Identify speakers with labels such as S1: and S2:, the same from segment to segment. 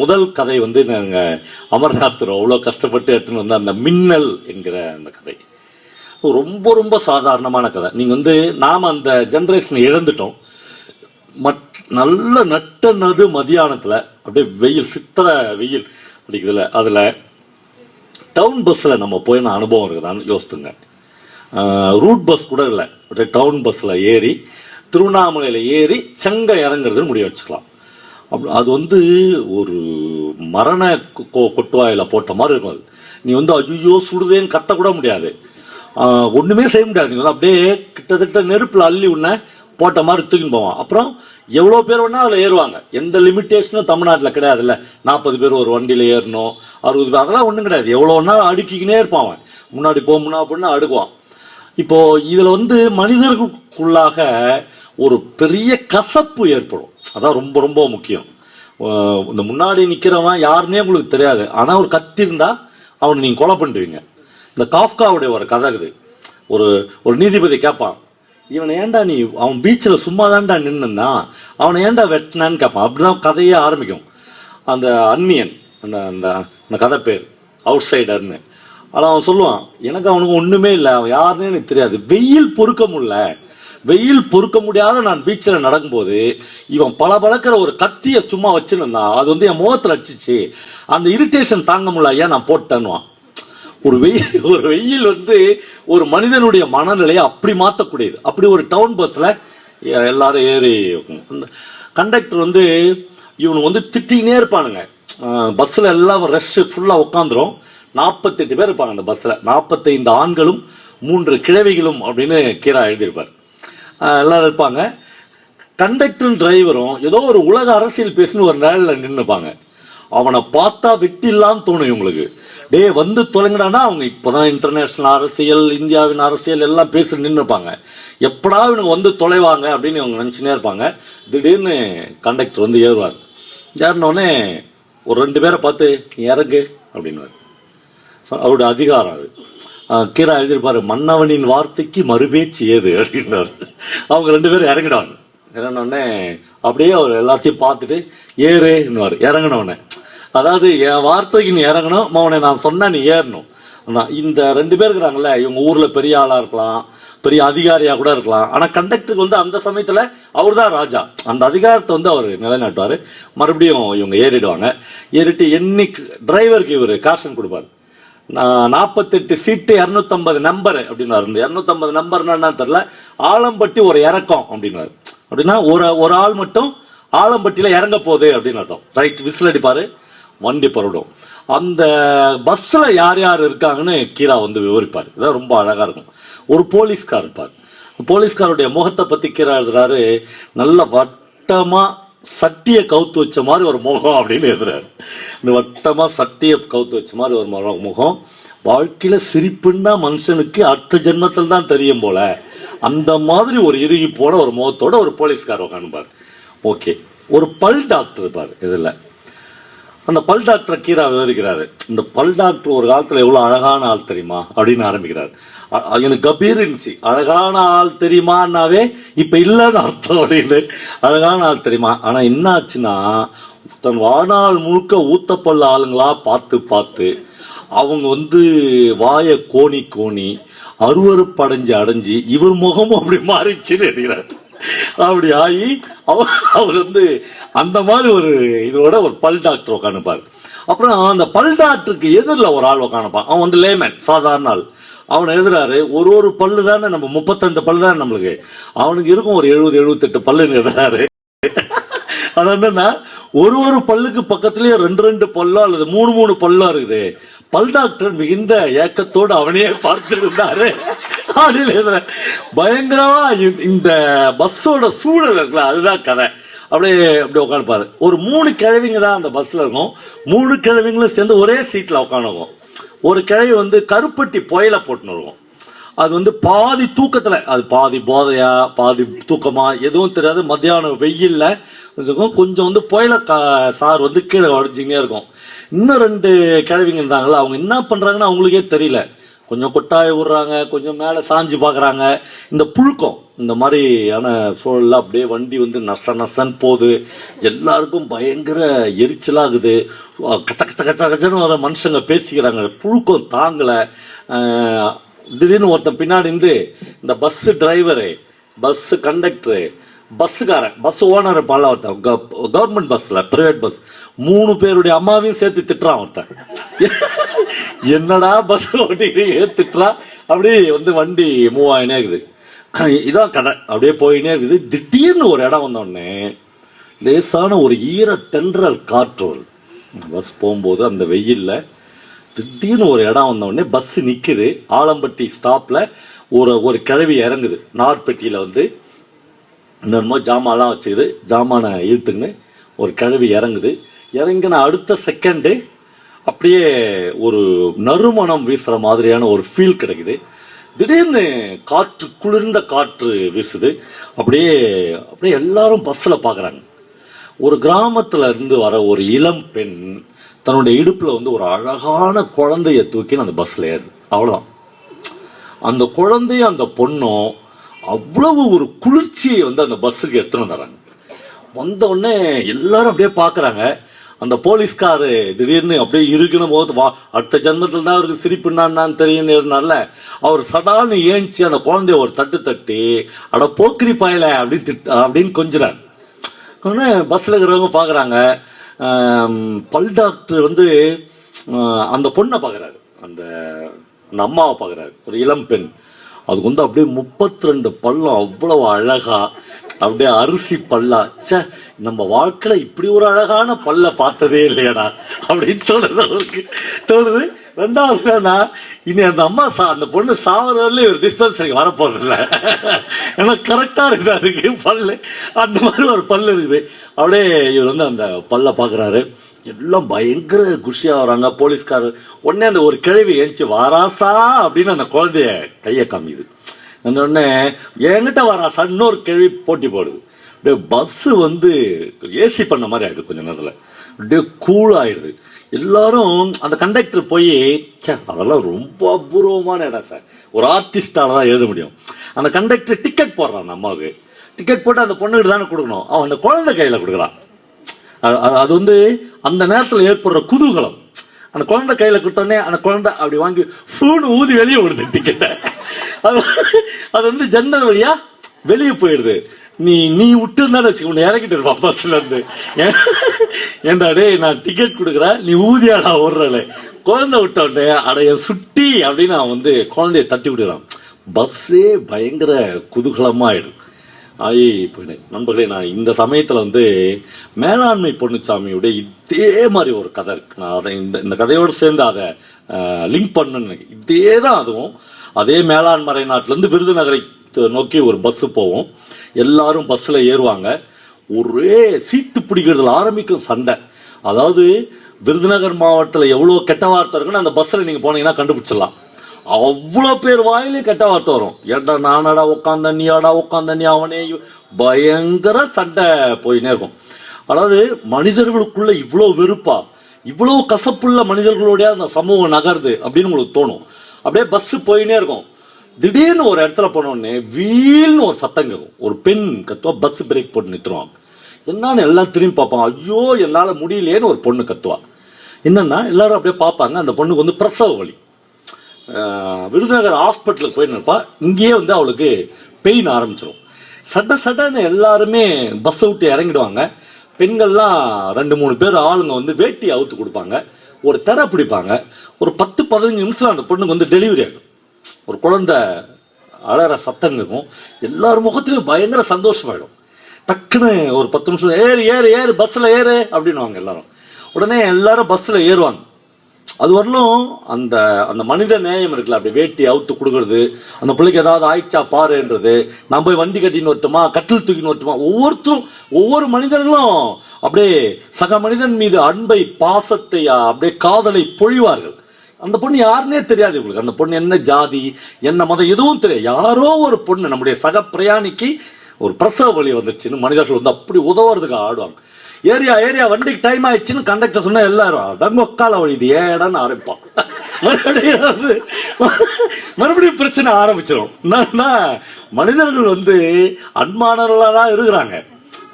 S1: முதல் கதை வந்து நாங்கள் அமர்நாத் அவ்வளோ கஷ்டப்பட்டு எடுத்துன்னு வந்த அந்த மின்னல் என்கிற அந்த கதை. ரொம்ப ரொம்ப சாதாரணமான கதை. நீங்கள் வந்து நாம் அந்த ஜென்ரேஷனை இழந்துட்டோம். மட் நல்ல நட்ட நடு மதியானத்தில் அப்படியே வெயில் சித்திர வெயில் அடிக்குதுல அதில் டவுன் பஸ்ஸில் நம்ம போயின அனுபவம் இருக்குதான்னு யோசித்துங்க. ரூட் பஸ் கூட இல்லை. அப்படியே டவுன் பஸ்ஸில் ஏறி திருவண்ணாமலையில் ஏறி செங்க இறங்குறதுன்னு முடிவு வச்சுக்கலாம். அப் அது வந்து ஒரு மரண கொ- கொ- போட்ட மாதிரி இருக்கும் அது. நீ வந்து ஐயோ சுடுதேன்னு கத்தக்கூட முடியாது. ஒன்றுமே செய்ய முடியாது. நீ வந்து அப்படியே கிட்டத்தட்ட நெருப்பில் அள்ளி உன்ன போட்ட மாதிரி தூக்கின்னு போவான். அப்புறம் எவ்வளோ பேர் வேணால் அதில் ஏறுவாங்க. எந்த லிமிட்டேஷனும் தமிழ்நாட்டில் கிடையாதுல்ல. நாற்பது பேர் ஒரு வண்டியில் ஏறணும் அறுபது பேர் அதெல்லாம் ஒன்றும் கிடையாது. எவ்வளோ நாள் அடுக்கிக்கினே இருப்பான் அவன். முன்னாடி போ முன்னாடி போனா அடுக்குவான். இப்போது இதில் வந்து மனிதர்களுக்குள்ளாக ஒரு பெரிய கசப்பு ஏற்படும். அதான் ரொம்ப ரொம்ப முக்கியம். இந்த முன்னாடி நிற்கிறவன் யாருன்னே உங்களுக்கு தெரியாது. ஆனால் ஒரு கத்தி அவனை நீங்கள் கொலை பண்ணிடுவீங்க இந்த காஃப்காவுடைய ஒரு கதை இது. ஒரு ஒரு நீதிபதி கேட்பான் இவனை ஏன்டா நீ அவன் பீச்சில் சும்மா தான்டா நின்னா அவனை ஏன்டா வெட்டினான்னு கேட்பான் அப்படிதான் கதையே ஆரம்பிக்கும். அந்த அன்னியன் அந்த அந்த அந்த கதை பேர் அவுட் சைடர்னு ஆனால் அவன் சொல்லுவான் எனக்கு அவனுக்கு ஒன்றுமே இல்லை. அவன் யாருன்னே எனக்கு தெரியாது. வெயில் பொறுக்க முடியல. வெயில் பொறுக்க முடியாத நான் பீச்சில் நடக்கும்போது இவன் பல பழக்கிற ஒரு கத்தியை சும்மா வச்சுருந்தான். அது வந்து என் முகத்தில் அடிச்சிச்சு. அந்த இரிட்டேஷன் தாங்க முடியல ஐயா நான் போட்டேன்னுவான். ஒரு வெயில் ஒரு வெயில் வந்து ஒரு மனிதனுடைய மனநிலையை அப்படி மாற்றக்கூடியது அப்படி ஒரு டவுன் பஸ்ஸில் எல்லாரும் ஏறி அந்த கண்டக்டர் வந்து இவனு வந்து திட்டிக்கினே இருப்பானுங்க. பஸ்ஸில் எல்லாம் ரஷ் ஃபுல்லாக உட்காந்துரும் நாற்பத்தெட்டு பேர் இருப்பாங்க அந்த பஸ்ஸில் நாற்பத்தைந்து ஆண்களும் மூன்று கிழவிகளும் அப்படின்னு கீரா எழுதியிருப்பார். ஆஹ் எல்லாரும் இருப்பாங்க. கண்டக்டரும் டிரைவரும் ஏதோ ஒரு உலக அரசியல் பேசுன்னு ஒரு நேரில் நின்றுப்பாங்க அவனை பார்த்தா வெட்டிடலான்னு தோணும் இவங்களுக்கு. டேய் வந்து தொலைங்கடானா? அவங்க இப்போதான் இன்டர்நேஷனல் அரசியல் இந்தியாவின் அரசியல் எல்லாம் பேசி நின்றுப்பாங்க எப்படா இவனுங்க வந்து தொலைவாங்க அப்படின்னு இவங்க நினச்சினே இருப்பாங்க. திடீர்னு கண்டக்டர் வந்து ஏறுவார். ஏறினோடனே ஒரு ரெண்டு பேரை பார்த்து "நீ இறங்கு அப்படின்னுவார். அவருடைய அதிகாரம் அது. கீரா எழுதியிருப்பாரு மன்னவனின் வார்த்தைக்கு மறுபேச்சு ஏது? அப்படின்னாரு. அவங்க ரெண்டு பேரும் இறங்கிடுவாங்க இறங்கினோடனே அப்படியே அவர் எல்லாத்தையும் பார்த்துட்டு ஏறுன்னுவார். இறங்கினோடனே அதாவது என் வார்த்தைக்கு நீ இறங்கணும் மவனை நான் சொன்னா நீ ஏறணும். இந்த ரெண்டு பேர் இருக்கிறாங்கல்ல இவங்க ஊரில் பெரிய ஆளாக இருக்கலாம் பெரிய அதிகாரியாக கூட இருக்கலாம். ஆனால் கண்டக்டருக்கு வந்து அந்த சமயத்தில் அவர் தான் ராஜா. அந்த அதிகாரத்தை வந்து அவர் நிலைநாட்டுவார். மறுபடியும் இவங்க ஏறிடுவாங்க. ஏறிட்டு என்னைக்கு டிரைவருக்கு இவர் காசன் கொடுப்பாரு. நாற்பத்தெட்டு சீட்டு இரநூத்தம்பது நம்பர் அப்படின்னாரு இந்த இரநூத்தம்பது நம்பர்னா என்னன்னு தெரியல. ஆலம்பட்டி ஒரு இறக்கம் அப்படின்னாரு அப்படின்னா ஒரு ஒரு ஆள் மட்டும் ஆலம்பட்டியில் இறங்க போகுது அப்படின்னு அர்த்தம். ரைட் விசில் அடிப்பார் வண்டி புறப்படும் அந்த பஸ்ஸில் யார் யார் இருக்காங்கன்னு கீரா வந்து விவரிப்பார். இதான் ரொம்ப அழகாக இருக்கும். ஒரு போலீஸ்கார் இருப்பார் போலீஸ்காருடைய முகத்தை பற்றி கீரா எழுதுறாரு. நல்ல வட்டமாக சட்டியை கவுத்து வச்ச மாதிரி ஒரு முகம் அப்படின்னு எழுதுறாரு. இந்த வட்டமாக சட்டியை கவுத்து வச்ச மாதிரி ஒரு முகம். வாழ்க்கையில் சிரிப்புன்னா மனுஷனுக்கு அடுத்த ஜென்மத்தில் தான் தெரியும் போல. அந்த மாதிரி ஒரு இறுகி போன ஒரு முகத்தோட ஒரு போலீஸ்கார் உட்காந்துப்பார் ஓகே. ஒரு பல் டாக்டர் இருப்பார் இதில். அந்த பல் டாக்டர் கீரா விவரிக்கிறாரு. இந்த பல் டாக்டர் ஒரு காலத்துல எவ்வளவு அழகான ஆள் தெரியுமா? அப்படின்னு ஆரம்பிக்கிறாரு. எனக்கு கபீர் இருந்துச்சு. அழகான ஆள் தெரியுமான்னாவே இப்ப இல்லைன்னு அர்த்தம் அப்படின்னு. அழகான ஆள் தெரியுமா? ஆனா என்னாச்சுன்னா தன் வாழ்நாள் முழுக்க ஊத்தப்பல்ல ஆளுங்களா பார்த்து பார்த்து அவங்க வந்து வாயை கோணி கோணி அருவறுப்படைஞ்சு அடைஞ்சு இவர் முகமும் அப்படி மாறிச்சுன்னு நினைக்கிறார். அப்படி ஆகி அவர் அவர் வந்து அந்த மாதிரி ஒரு இதோட ஒரு பல் டாக்டர் உட்காந்துப்பார் அப்புறம் அந்த பல் டாக்டருக்கு எதிரில் ஒரு ஆள் உட்காந்துப்பான் அவன் வந்து லேமன் சாதாரண ஆள். அவன் எழுதுறாரு ஒரு ஒரு பல்லு தானே நம்ம முப்பத்தெண்டு பல்லு தானே நம்மளுக்கு. அவனுக்கு இருக்கும் ஒரு எழுபது எழுபத்தெட்டு பல்லுன்னு எழுதுறாரு. அது என்னன்னா ஒரு ஒரு பல்லுக்கு பக்கத்துலயே ரெண்டு ரெண்டு பல்லோ அல்லது மூணு மூணு பல்லோ இருக்குது. பல் டாக்டர் மிகுந்த ஏக்கத்தோடு அவனையே பார்த்துட்டு இருந்தாரு பயங்கரமா இந்த- பஸ்ஸோட சூழல் இருக்குல்ல அதுதான் கதை. அப்படியே அப்படியே உட்காந்துப்பாரு ஒரு மூணு கிழவிங்க தான் அந்த பஸ்ல இருக்கும். மூணு கிழவிங்களும் சேர்ந்து ஒரே சீட்ல உட்காந்துருக்கும் ஒரு கிழவி வந்து கருப்பட்டி புயல போட்டுன்னு வருவோம் அது வந்து பாதி தூக்கத்தில். அது பாதி போதையா பாதி தூக்கமா எதுவும் தெரியாது. மத்தியானம் வெயில்ல கொஞ்சம் வந்து புயல கா- சார் வந்து கீழே வடிஞ்சிங்கனே இருக்கும். இன்னும் ரெண்டு கிழவிங்க இருந்தாங்களா அவங்க என்ன பண்ணுறாங்கன்னு அவங்களுக்கே தெரியல. கொஞ்சம் கொட்டாய விடுறாங்க கொஞ்சம் மேலே சாஞ்சு பார்க்குறாங்க இந்த புழுக்கம் இந்த மாதிரியான சூழலில் அப்படியே வண்டி வந்து நச நசன்னு போகுது. எல்லாருக்கும் பயங்கர எரிச்சலாகுது. கச்ச கச்ச கச்ச கச்சன்னு வர மனுஷங்க பேசிக்கிறாங்க. புழுக்கம் தாங்கலை. திடீர்னு ஒருத்தன் பின்னாடி இருந்து இந்த பஸ்ஸு டிரைவரு பஸ்ஸு கண்டக்டரு பஸ்ஸுக்காரன் பஸ் ஓனர் பால ஒருத்தன். கவர்மெண்ட் பஸ்ஸில் ப்ரைவேட் பஸ் மூணு பேருடைய அம்மாவையும் சேர்த்து திட்டுறான் ஒருத்தன். என்னடா பஸ் ஓட்டிக்கிறீங்க திட்டுறான்? அப்படியே வந்து வண்டி மூவ் ஆகினே இருக்குது. இதான் கடை. அப்படியே போயினே இருக்குது. திடீர்னு ஒரு இடம் வந்தோடனே லேசான ஒரு ஈர தென்றல் காற்று வருது. பஸ் போகும்போது அந்த வெயிலில் திடீர்னு ஒரு இடம் வந்தவுடனே பஸ்ஸு நிற்குது ஆலம்பட்டி ஸ்டாப்பில் ஒரு ஒரு கிழவி இறங்குது. நார்பெட்டியில் வந்து இன்னொருமோ ஜாமான்லாம் வச்சுக்குது. ஜாமானை இழுத்துங்கன்னு ஒரு கிழவி இறங்குது. இறங்கின அடுத்த செகண்டு அப்படியே ஒரு நறுமணம் வீசுகிற மாதிரியான ஒரு ஃபீல் கிடைக்குது. திடீர்னு காற்று குளிர்ந்த காற்று வீசுது. அப்படியே அப்படியே எல்லாரும் பஸ்ஸில் பார்க்குறாங்க ஒரு கிராமத்துல இருந்து வர ஒரு இளம் பெண் தன்னுடைய இடுப்பில் வந்து ஒரு அழகான குழந்தைய தூக்கி அந்த பஸ்ஸில் ஏறுது அவ்வளோதான் அந்த குழந்தையும் அந்த பொண்ணும் அவ்வளவு ஒரு குளிர்ச்சியை வந்து அந்த பஸ்ஸுக்கு எடுத்துன்னு வந்துடுறாங்க வந்த உடனே எல்லாரும் அப்படியே பார்க்குறாங்க அந்த போலீஸ்காரு திடீர்னு அப்படியே இருக்கணும் போது வா அடுத்த ஜென்மத்தில் தான் அவருக்கு சிரிப்புனான்னு தெரியும் இருந்தார்ல. அவர் சடால்னு ஏஞ்சி அந்த குழந்தைய ஒரு தட்டு தட்டி அட போக்கிரி பாயல அப்படின்னு திட் அப்படின்னு கொஞ்சிறார். உடனே பஸ்ஸில் இருக்கிறவங்க பார்க்குறாங்க பல் டாக்டர் வந்து அந்த பொண்ணை பார்க்குறாரு அந்த அந்த அம்மாவை பார்க்குறாரு ஒரு இளம் பெண். அதுக்கு வந்து அப்படியே முப்பத்தி ரெண்டு பள்ளம் அவ்வளவு அழகாக அப்படியே அரிசி பல்லா. ச்சே நம்ம வாழ்க்கையில இப்படி ஒரு அழகான பல்ல பார்த்ததே இல்லையடா. அப்படின்னு தோணுது அவருக்கு. தோணுது. ரெண்டாவது என்னன்னா இனி அந்த அம்மா சா அந்த பொண்ணு சாவரதுல ஒரு டிஸ்டன்ஸ் எனக்கு வரப்போறது இல்லை ஏன்னா கரெக்டாக இருக்குது அதுக்கு பல்லு. அந்த மாதிரி ஒரு பல்லு இருக்குது. அப்படியே இவர் வந்து அந்த பல்ல பார்க்குறாரு. எல்லாம் பயங்கர குஷியாக வராங்க. போலீஸ்காரர். உடனே அந்த ஒரு கிழவி ஏஞ்சி வாராசா! அப்படின்னு அந்த குழந்தைய கையை காமிக்குது. உடனே என்கிட்ட வர சன்னோர் கிழவி போட்டி போடுது. அப்படியே பஸ்ஸு வந்து ஏசி பண்ண மாதிரி ஆயிடுது கொஞ்ச நேரத்தில். அப்படியே கூல் ஆயிடுது. எல்லாரும் அந்த கண்டக்டர் போய் ச்சே அதெல்லாம் ரொம்ப அபூர்வமான இடம் சார். ஒரு ஆர்டிஸ்டால தான் எழுத முடியும். அந்த கண்டக்டர் டிக்கெட் போடுறான் அந்த அம்மாவுக்கு. டிக்கெட் போட்டு அந்த பொண்ணுகிட்ட தானே கொடுக்கணும். அவன் அந்த குழந்தை கையில் கொடுக்குறான். அது- அது- வந்து அந்த நேரத்தில் ஏற்படுற குதூகலம். அந்த குழந்தை கையில் கொடுத்தோடனே அந்த குழந்தை அப்படி வாங்கி ஃபூனு ஊதி வெளியே விடுது டிக்கெட்டை அது வந்து ஜன்னல் வழியா வெளியே போயிடுது. நீ நீ விட்டுருந்தாலும் வச்சுக்க உன்னை இறக்கிட்டு இருப்பான் பஸ்ல இருந்து. ஏன்- ஏன்டா டேய் நான் டிக்கெட் கொடுக்குறேன் நீ ஊதியாடா ஓடுறல குழந்தை விட்ட உடனே அடைய சுட்டி அப்படின்னு நான் வந்து குழந்தைய தட்டி விடுறான். பஸ்ஸே பயங்கர குதூகலமா ஆயிடும் ஆயி போயிட்டேன் நண்பர்களே நான் இந்த சமயத்தில் வந்து மேலாண்மை பொன்னுச்சாமியுடைய இதே மாதிரி ஒரு கதை இருக்கு. நான் அதை இந்த இந்த கதையோடு சேர்ந்து அதை லிங்க் பண்ணுன்னு இதே தான் அதுவும். அதே மேலாண்மறை நாட்டிலேருந்து விருதுநகரை நோக்கி ஒரு பஸ்ஸு போகும் எல்லாரும் பஸ்ஸில் ஏறுவாங்க. ஒரே சீட்டு பிடிக்கிறதுல ஆரம்பிக்கும் சண்டை. அதாவது விருதுநகர் மாவட்டத்தில் எவ்வளோ கெட்ட வார்த்தை இருக்குன்னு அந்த பஸ்ஸில் நீங்கள் போனீங்கன்னா கண்டுபிடிச்சிடலாம். அவ்வளோ பேர் வாயிலையும் கெட்ட வார்த்தை வரும். ஏன்டா நானடா உட்காந்த நீயாடா உட்காந்த நீ அவனே பயங்கர சண்டை போயினே இருக்கும். அதாவது மனிதர்களுக்குள்ள இவ்வளோ வெறுப்பா இவ்வளோ கசப்புள்ள மனிதர்களோடைய அந்த சமூகம் நகருது அப்படின்னு உங்களுக்கு தோணும். அப்படியே பஸ் போயினே இருக்கும். திடீர்னு ஒரு இடத்துல போனோடனே வீல்னு ஒரு சத்தம் கேட்கும். ஒரு பெண் கத்துவா பஸ் பிரேக் போட்டு நிறுத்துருவாங்க என்னன்னு எல்லாம் திரும்பி பார்ப்பாங்க. ஐயோ என்னால் முடியலையேன்னு ஒரு பொண்ணு கத்துவா. என்னன்னா எல்லாரும் அப்படியே பார்ப்பாங்க. அந்த பொண்ணுக்கு வந்து பிரசவ வலி. விருதுநகர் ஹாஸ்பிட்டலுக்கு போய் இங்கேயே வந்து அவளுக்கு பெயின் ஆரம்பிச்சிடும் சட்ட சட்டன்னு எல்லாருமே பஸ்ஸை விட்டு இறங்கிடுவாங்க. பெண்கள்லாம் ரெண்டு மூணு பேர் ஆளுங்க வந்து வேட்டி அவுத்து கொடுப்பாங்க. ஒரு தெரை பிடிப்பாங்க. ஒரு பத்து பதினஞ்சு நிமிஷம் அந்த பொண்ணுக்கு வந்து டெலிவரி ஆகும் ஒரு குழந்தை அழற சத்தம் இருக்கும் எல்லார் முகத்திலும் பயங்கர சந்தோஷமாயிடும். டக்குன்னு ஒரு பத்து நிமிஷம் ஏறு ஏறு ஏறு பஸ்ஸில் ஏறு அப்படின்னுவாங்க எல்லாரும். உடனே எல்லாரும் பஸ்ஸில் ஏறுவாங்க. அது வரலும் அந்த அந்த மனித நேயம் இருக்குல்ல அப்படி வேட்டி அவுத்து கொடுக்கறது அந்த பிள்ளைக்கு ஏதாவது ஆயிடுச்சா பாருன்றது நான் போய் வண்டி கட்டின்னு வரட்டுமா கட்டில் தூக்கின்னு வரட்டுமா ஒவ்வொருத்தரும் ஒவ்வொரு மனிதர்களும் அப்படியே சக மனிதன் மீது அன்பை பாசத்தை அப்படியே காதலை பொழிவார்கள். அந்த பொண்ணு யாருன்னே தெரியாது இவங்களுக்கு. அந்த பொண்ணு என்ன ஜாதி என்ன மதம் எதுவும் தெரியாது. யாரோ ஒரு பொண்ணு நம்முடைய சக பிரயாணிக்கு ஒரு பிரசவ வலி வந்துச்சுன்னு மனிதர்கள் வந்து அப்படி உதவுறதுக்கு ஆடுவாங்க. ஏரியா ஏரியா வண்டிக்கு டைம் ஆயிடுச்சுன்னு கண்டக்டர் சொன்னா எல்லாரும் தங்கொக்கால ஒக்கால வழிது ஏடான்னு ஆரம்பிப்பான். மறுபடியும் வந்து மறுபடியும் பிரச்சனை ஆரம்பிச்சிடும் என்னன்னா மனிதர்கள் வந்து அன்பானவர்களாக தான் இருக்கிறாங்க.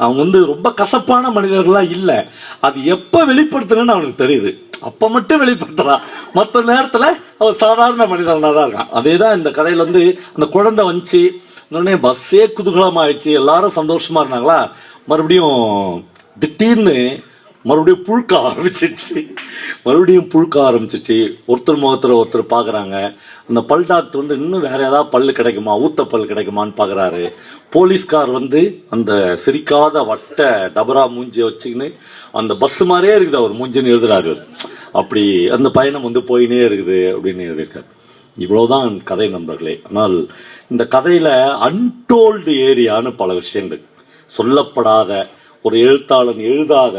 S1: அவங்க வந்து ரொம்ப கசப்பான மனிதர்களா இல்லை. அது எப்போ வெளிப்படுத்தணும்னு அவனுக்கு தெரியுது. அப்போ மட்டும் வெளிப்படுத்துறான். மற்ற நேரத்தில் அவர் சாதாரண மனிதனாக தான் இருக்கான். அதே தான் இந்த கதையில் வந்து அந்த குழந்தை வந்துச்சு. உடனே பஸ்ஸே குதூகலமாக ஆயிடுச்சு எல்லாரும் சந்தோஷமா இருந்தாங்களா? மறுபடியும் திடீர்னு மறுபடியும் புழுக்க ஆரம்பிச்சிருச்சு. மறுபடியும் புழுக்க ஆரம்பிச்சிச்சு ஒருத்தர் முகத்தில் ஒருத்தர் பார்க்குறாங்க அந்த பல் டாக்டர் வந்து இன்னும் வேற ஏதாவது பல்லு கிடைக்குமா? ஊத்த பல் கிடைக்குமான்னு பார்க்குறாரு போலீஸ்கார் வந்து அந்த சிரிக்காத வட்ட டபரா மூஞ்சியை வச்சுக்கின்னு அந்த பஸ் மாதிரியே இருக்குது அவர். மூஞ்சின்னு எழுதுறாரு அப்படி அந்த பயணம் வந்து போயினே இருக்குது அப்படின்னு எழுதியிருக்காரு. இவ்வளோதான் கதை நண்பர்களே. ஆனால் இந்த கதையில் அன்டோல்டு ஏரியான்னு பல விஷயங்கள். சொல்லப்படாத ஒரு எழுத்தாளன் எழுதாத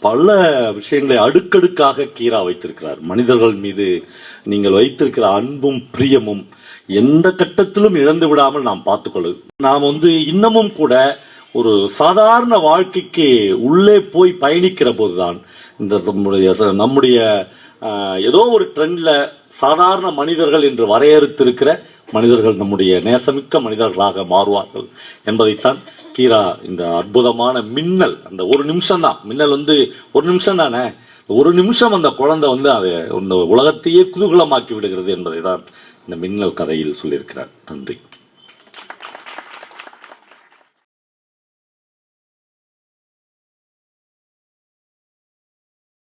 S1: பல விஷயங்களை அடுக்கடுக்காக கீரா வைத்திருக்கிறார். மனிதர்கள் மீது நீங்கள் வைத்திருக்கிற அன்பும் பிரியமும் எந்த கட்டத்திலும் இழந்து விடாமல் நாம் பார்த்துக்கொள்ளு நாம் வந்து இன்னமும் கூட ஒரு சாதாரண வாழ்க்கைக்கு உள்ளே போய் பயணிக்கிற போதுதான் இந்த நம்முடைய நம்முடைய ஏதோ ஒரு ட்ரெண்டில் சாதாரண மனிதர்கள் என்று வரையறுத்திருக்கிற மனிதர்கள் நம்முடைய நேசமிக்க மனிதர்களாக மாறுவார்கள் என்பதைத்தான் கீரா இந்த அற்புதமான மின்னல் அந்த ஒரு நிமிஷம் தான் மின்னல் வந்து ஒரு நிமிஷம் தானே? ஒரு நிமிஷம் அந்த குழந்தை வந்து அதை இந்த உலகத்தையே குதூகலமாக்கி விடுகிறது என்பதை தான் இந்த மின்னல் கதையில் சொல்லியிருக்கிறார். நன்றி.